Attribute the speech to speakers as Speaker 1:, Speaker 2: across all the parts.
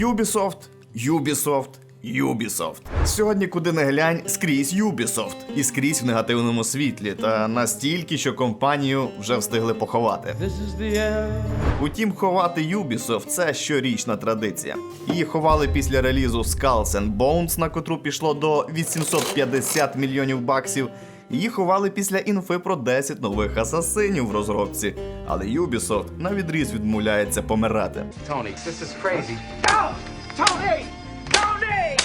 Speaker 1: Ubisoft, Ubisoft, Ubisoft. Sьогодні, куди не глянь, скрізь Ubisoft. І скрізь в негативному світлі, та настільки, що компанію вже встигли поховати.
Speaker 2: This is the end.
Speaker 1: Утім, ховати Ubisoft – це щорічна традиція. Її ховали після релізу Skulls and Bones, на котру пішло до 850 мільйонів баксів. Її ховали після інфи про 10 нових асасинів в розробці. Але Ubisoft на відріз відмовляється помирати.
Speaker 3: Tony, this is crazy. No! Tony! Tony!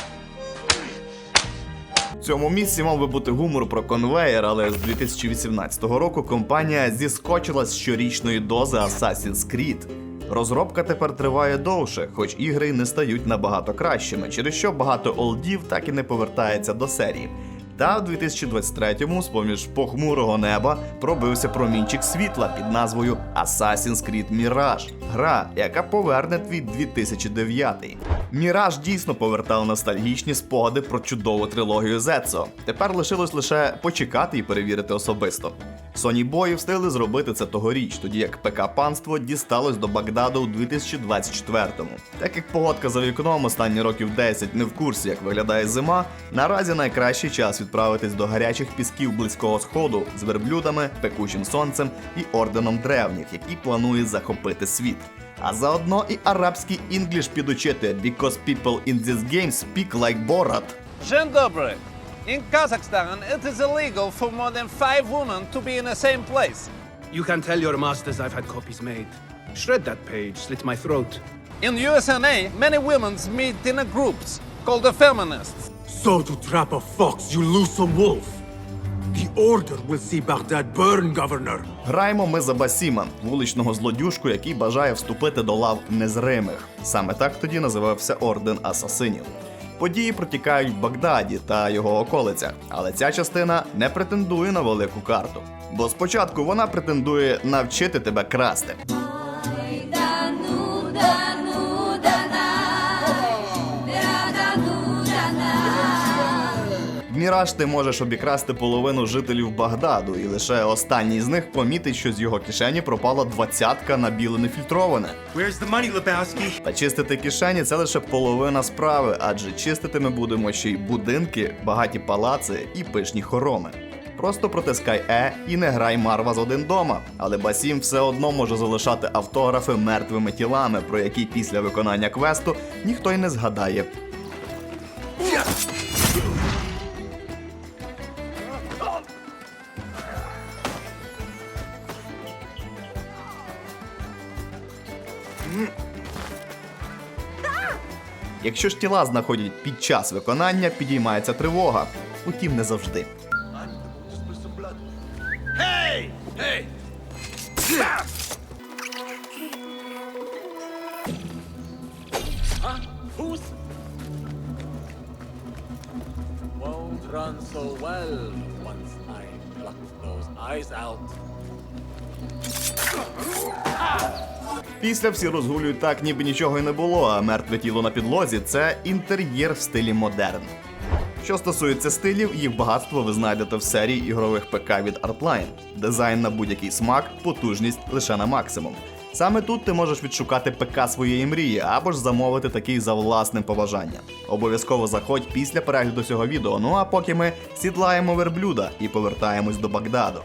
Speaker 1: В цьому місці мав би бути гумор про конвеєр, але з 2018 року компанія зіскочила з щорічної дози Assassin's Creed. Розробка тепер триває довше, хоч ігри й не стають набагато кращими, через що багато олдів так і не повертається до серії. Та в 2023-му, з-поміж похмурого неба, пробився промінчик світла під назвою Assassin's Creed Mirage. Гра, яка поверне твій 2009. Міраж дійсно повертав ностальгічні спогади про чудову трилогію Зецо. Тепер лишилось лише почекати і перевірити особисто. Boy встигли зробити це тогоріч, тоді як ПК панство дісталось до Багдаду у 2024-му. Так як погодка за вікном останні років 10 не в курсі, як виглядає зима, наразі найкращий час відправитись до гарячих пісків близького сходу з верблюдами, пекучим сонцем і орденом древніх, які планує захопити світ. А заодно і арабський інгліш підучити, because people in this game speak like Borat.
Speaker 4: Dzień dobry. In Kazakhstan, it is illegal for more than five women to be in the same place.
Speaker 5: You can tell your masters I've had copies made. Shred that page, slit my throat.
Speaker 4: In USNA, many women meet in groups called the feminists.
Speaker 6: So to trap a fox, you lose a wolf. The Order will see Baghdad burn, Governor.
Speaker 1: Граємо ми за Басіма, вуличного злодюжку, який бажає вступити до лав незримих. Саме так тоді називався Орден Асасинів. Події протікають в Багдаді та його околицях, але ця частина не претендує на велику карту. Бо спочатку вона претендує навчити тебе красти. Міраж ти можеш обікрасти половину жителів Багдаду, і лише останній з них помітить, що з його кишені пропала двадцятка на біле нефільтроване.
Speaker 6: Where's the money, Lebowski?
Speaker 1: Та чистити кишені це лише половина справи, адже чистити ми будемо ще й будинки, багаті палаци і пишні хороми. Просто протискай Е і не грай Марва з один дома. Але Басім все одно може залишати автографи мертвими тілами, про які після виконання квесту ніхто й не згадає. Якщо ж тіла знаходять під час виконання, підіймається тривога. Утім, не завжди.
Speaker 7: won't run so well once I pluck those eyes out.
Speaker 1: Після всі розгулюють так, ніби нічого й не було, а мертве тіло на підлозі це інтер'єр в стилі модерн. Що стосується стилів, їх багатство ви знайдете в серії ігрових ПК від Artline. Дизайн на будь-який смак, потужність лише на максимум. Саме тут ти можеш відшукати ПК своєї мрії або ж замовити такий за власним побажанням. Обов'язково заходь після перегляду цього відео. Ну а поки ми сідлаємо верблюда і повертаємось до Багдаду.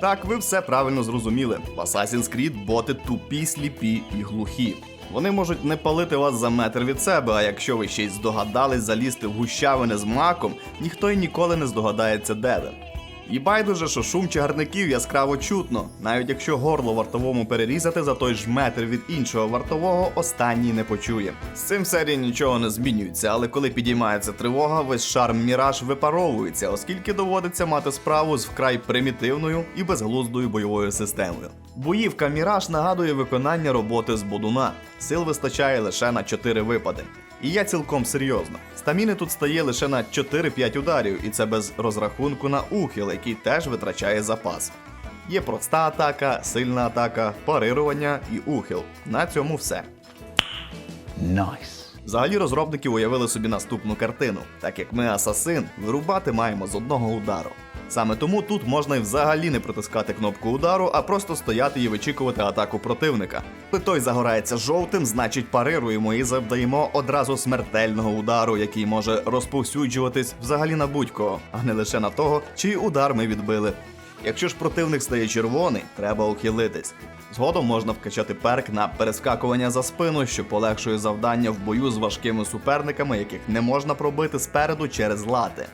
Speaker 1: Так, ви все правильно зрозуміли. В Assassin's Creed боти тупі, сліпі і глухі. Вони можуть не палити вас за метр від себе, а якщо ви ще й здогадались залізти в гущавини з маком, ніхто й ніколи не здогадається, де ви. І байдуже, що шум чагарників яскраво чутно, навіть якщо горло вартовому перерізати за той ж метр від іншого вартового, останній не почує. З цим серії нічого не змінюється, але коли підіймається тривога, весь шарм міраж випаровується, оскільки доводиться мати справу з вкрай примітивною і безглуздою бойовою системою. Боївка Міраж нагадує виконання роботи з бодуна. Сил вистачає лише на 4 випади. І я цілком серйозно. Стаміни тут стає лише на 4-5 ударів, і це без розрахунку на ухил, який теж витрачає запас. Є проста атака, сильна атака, парирування і ухил. На цьому все. Взагалі розробники уявили собі наступну картину. Так як ми асасин, вирубати маємо з одного удару. Саме тому тут можна і взагалі не протискати кнопку удару, а просто стояти і вичікувати атаку противника. Коли той загорається жовтим, значить парируємо і завдаємо одразу смертельного удару, який може розповсюджуватись взагалі на будь-кого, а не лише на того, чий удар ми відбили. Якщо ж противник стає червоний, треба ухилитись. Згодом можна вкачати перк на перескакування за спину, що полегшує завдання в бою з важкими суперниками, яких не можна пробити спереду через лати.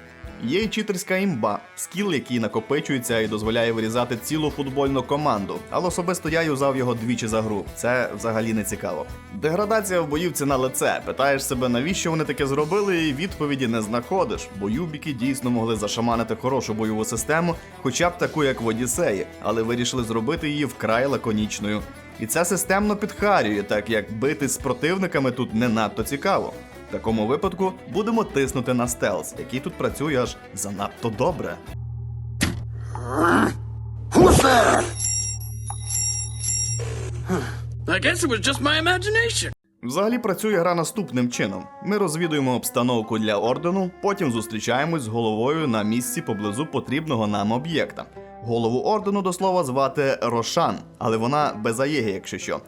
Speaker 1: Є й читерська імба, скіл, який накопичується і дозволяє вирізати цілу футбольну команду. Але особисто я юзав його двічі за гру. Це взагалі не цікаво. Деградація в боївці на лице. Питаєш себе, навіщо вони таке зробили, і відповіді не знаходиш. Бо юбіки дійсно могли зашаманити хорошу бойову систему, хоча б таку, як в Одіссеї, але вирішили зробити її вкрай лаконічною. І це системно підхарює, так як бити з противниками тут не надто цікаво. Такому випадку будемо тиснути на стелс, який тут працює аж занадто добре.
Speaker 5: I guess it was just my imagination.
Speaker 1: Взагалі працює гра наступним чином: ми розвідуємо обстановку для ордену, потім зустрічаємось з головою на місці поблизу потрібного нам об'єкта. Голову ордену до слова звати Рошан, але вона без аєги, якщо що.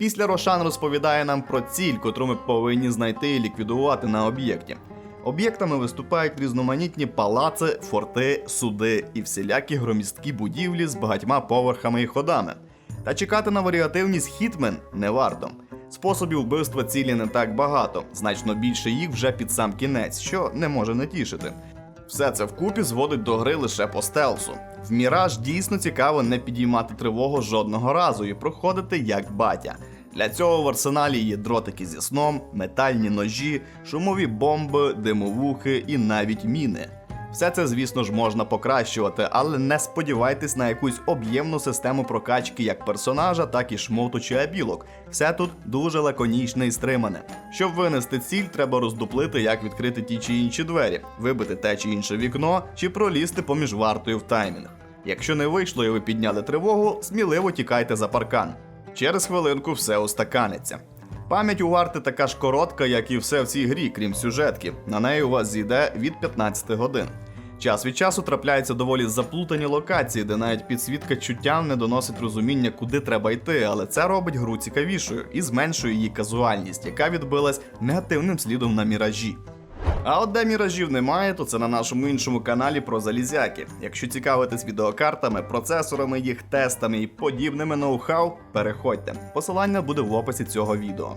Speaker 1: Після Рошан розповідає нам про ціль, котру ми повинні знайти і ліквідувати на об'єкті. Об'єктами виступають різноманітні палаци, форти, суди і всілякі громісткі будівлі з багатьма поверхами і ходами. Та чекати на варіативність хітмен не варто. Способів вбивства цілі не так багато, значно більше їх вже під сам кінець, що не може не тішити. Все це вкупі зводить до гри лише по стелсу. В Міраж дійсно цікаво не підіймати тривогу жодного разу і проходити як батя. Для цього в арсеналі є дротики зі сном, метальні ножі, шумові бомби, димовухи і навіть міни. Все це, звісно ж, можна покращувати, але не сподівайтесь на якусь об'ємну систему прокачки як персонажа, так і шмоту чи абілок. Все тут дуже лаконічне і стримане. Щоб винести ціль, треба роздуплити, як відкрити ті чи інші двері, вибити те чи інше вікно, чи пролізти поміж вартою в таймінг. Якщо не вийшло і ви підняли тривогу, сміливо тікайте за паркан. Через хвилинку все устаканиться. Пам'ять у варти така ж коротка, як і все в цій грі, крім сюжетки. На неї у вас зійде від 15 годин. Час від часу трапляються доволі заплутані локації, де навіть підсвітка чуттям не доносить розуміння, куди треба йти, але це робить гру цікавішою і зменшує її казуальність, яка відбилась негативним слідом на міражі. А от де міражів немає, то це на нашому іншому каналі про залізяки. Якщо цікавитесь відеокартами, процесорами, їх тестами і подібними ноу-хау, переходьте. Посилання буде в описі цього відео.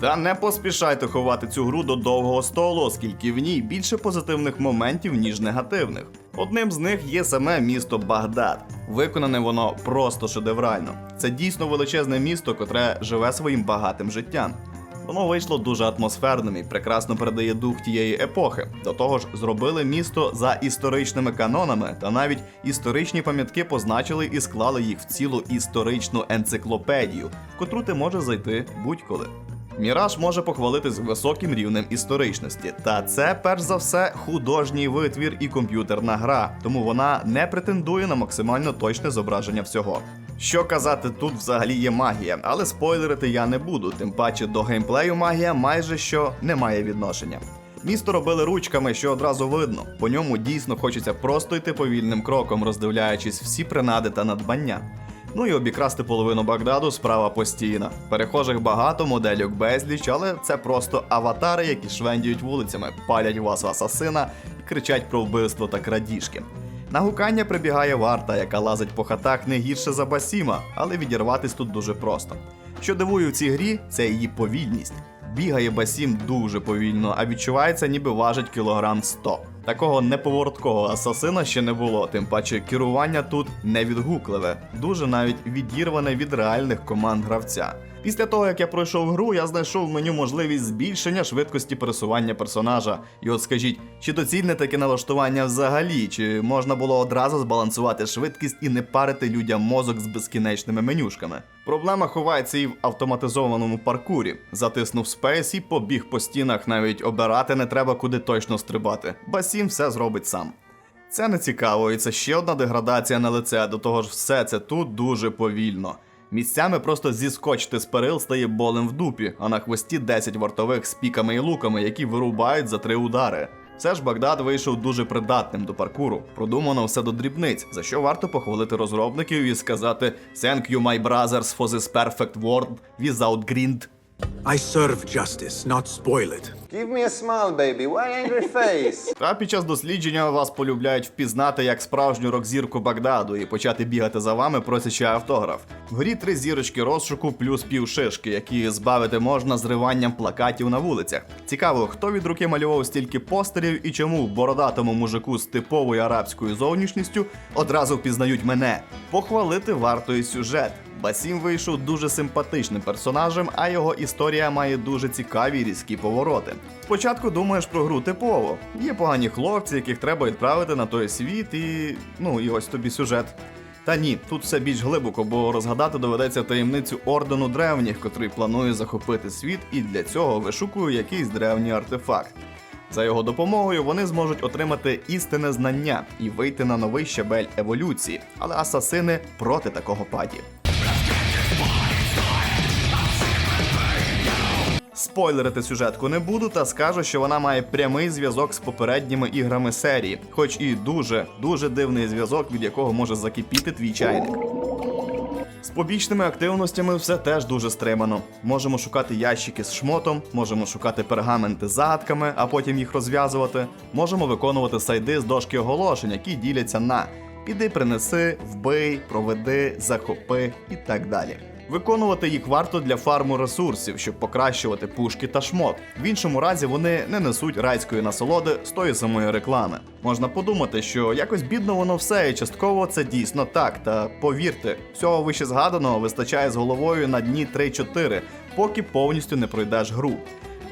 Speaker 1: Та не поспішайте ховати цю гру до довгого столу, оскільки в ній більше позитивних моментів, ніж негативних. Одним з них є саме місто Багдад. Виконане воно просто шедеврально. Це дійсно величезне місто, котре живе своїм багатим життям. Воно вийшло дуже атмосферним і прекрасно передає дух тієї епохи. До того ж, зробили місто за історичними канонами, та навіть історичні пам'ятки позначили і склали їх в цілу історичну енциклопедію, в котру ти можеш зайти будь-коли. Міраж може похвалитись високим рівнем історичності, та це перш за все художній витвір і комп'ютерна гра, тому вона не претендує на максимально точне зображення всього. Що казати, тут взагалі є магія, але спойлерити я не буду, тим паче до геймплею магія майже що не має відношення. Місто робили ручками, що одразу видно. По ньому дійсно хочеться просто йти повільним кроком, роздивляючись всі принади та надбання. Ну і обікрасти половину Багдаду справа постійна. Перехожих багато, модельок безліч, але це просто аватари, які швендіють вулицями, палять вас асасина і кричать про вбивство та крадіжки. На гукання прибігає варта, яка лазить по хатах не гірше за Басіма, але відірватись тут дуже просто. Що дивує в цій грі, це її повільність. Бігає Басім дуже повільно, а відчувається, ніби важить кілограм 100. Такого неповороткого асасина ще не було, тим паче керування тут невідгукливе, дуже навіть відірване від реальних команд гравця. Після того, як я пройшов гру, я знайшов в меню можливість збільшення швидкості пересування персонажа. І от скажіть, чи доцільне таке налаштування взагалі, чи можна було одразу збалансувати швидкість і не парити людям мозок з безкінечними менюшками? Проблема ховається і в автоматизованому паркурі. Затиснув спейс і побіг по стінах, навіть обирати не треба куди точно стрибати. Басім все зробить сам. Це не цікаво, і це ще одна деградація на лице, до того ж, все це тут дуже повільно. Місцями просто зіскочити з перил стає болем в дупі, а на хвості 10 вартових з піками і луками, які вирубають за три удари. Все ж Багдад вийшов дуже придатним до паркуру. Продумано все до дрібниць, за що варто похвалити розробників і сказати «Thank you, my brothers, for this perfect world without grind».
Speaker 6: I serve justice, not spoil it.
Speaker 2: Give me a smile, baby. Why angry face?
Speaker 1: Та під час дослідження вас полюбляють впізнати як справжню рок-зірку Багдаду і почати бігати за вами, просячи автограф. В грі три зірочки розшуку плюс півшишки, які збавити можна зриванням плакатів на вулицях. Цікаво, хто від руки малював стільки постерів і чому бородатому мужику з типовою арабською зовнішністю одразу впізнають мене. Похвалити варто і сюжет. Басім вийшов дуже симпатичним персонажем, а його історія має дуже цікаві різкі повороти. Спочатку думаєш про гру типово. Є погані хлопці, яких треба відправити на той світ, і ну і ось тобі сюжет. Та ні, тут все більш глибоко, бо розгадати доведеться таємницю ордену древніх, котрий планує захопити світ, і для цього вишукує якийсь древній артефакт. За його допомогою вони зможуть отримати істинне знання і вийти на новий щабель еволюції, але асасини проти такого паді. Спойлерити сюжетку не буду та скажу, що вона має прямий зв'язок з попередніми іграми серії, хоч і дуже дуже дивний зв'язок, від якого може закипіти твій чайник. З побічними активностями все теж дуже стримано. Можемо шукати ящики з шмотом, можемо шукати пергаменти з загадками, а потім їх розв'язувати. Можемо виконувати сайди з дошки оголошень, які діляться на піди, принеси, вбий, проведи, захопи і так далі. Виконувати їх варто для фарму ресурсів, щоб покращувати пушки та шмот. В іншому разі вони не несуть райської насолоди з тої самої реклами. Можна подумати, що якось бідно воно все, і частково це дійсно так. Та повірте, всього вище згаданого вистачає з головою на дні 3-4, поки повністю не пройдеш гру.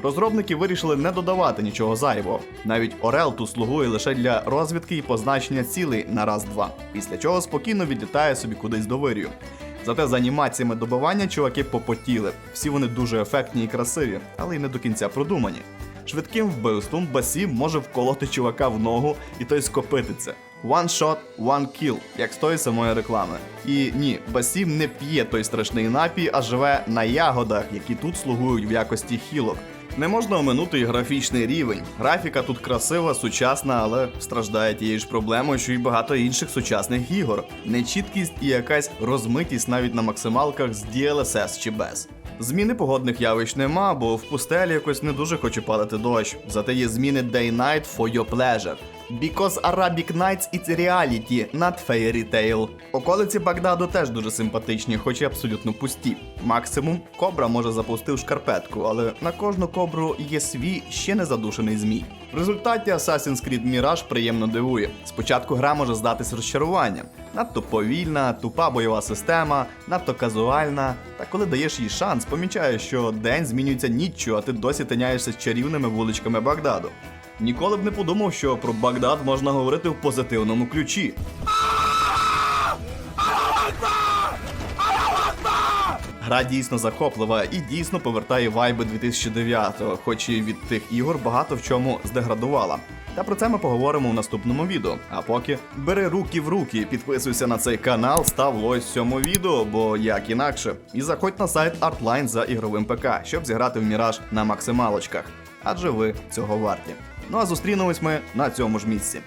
Speaker 1: Розробники вирішили не додавати нічого зайвого. Навіть Орел тут слугує лише для розвідки і позначення цілей на раз-два, після чого спокійно відлітає собі кудись до вирію. Зате за анімаціями добивання чуваки попотіли. Всі вони дуже ефектні і красиві, але й не до кінця продумані. Швидким вбивством басі може вколоти чувака в ногу і той скопититься. One shot, one kill, як з тої самої реклами. І ні, Басім не п'є той страшний напій, а живе на ягодах, які тут слугують в якості хілок. Не можна оминути і графічний рівень. Графіка тут красива, сучасна, але страждає тією ж проблемою, що й багато інших сучасних ігор. Нечіткість і якась розмитість навіть на максималках з DLSS чи без. Зміни погодних явищ нема, бо в пустелі якось не дуже хоче падати дощ. Зате є зміни Day-Night for your pleasure. Because Arabic Nights it's reality, not fairy tale. Околиці Багдаду теж дуже симпатичні, хоч і абсолютно пусті. Максимум кобра може запустив шкарпетку, але на кожну кобру є свій ще не задушений змій. В результаті Assassin's Creed Mirage приємно дивує. Спочатку гра може здатись розчаруванням. Надто повільна, тупа бойова система, надто казуальна. Та коли даєш їй шанс, помічаєш, що день змінюється ніччю, а ти досі тиняєшся з чарівними вуличками Багдаду. Ніколи б не подумав, що про Багдад можна говорити в позитивному ключі. Гра дійсно захоплива і дійсно повертає вайби 2009-го, хоч і від тих ігор багато в чому здеградувала. Та про це ми поговоримо в наступному відео. А поки бери руки в руки, підписуйся на цей канал, став лось цьому відео, бо як інакше. І заходь на сайт Artline за ігровим ПК, щоб зіграти в Міраж на максималочках. Адже ви цього варті. Ну а зустрінемось ми на цьому ж місці.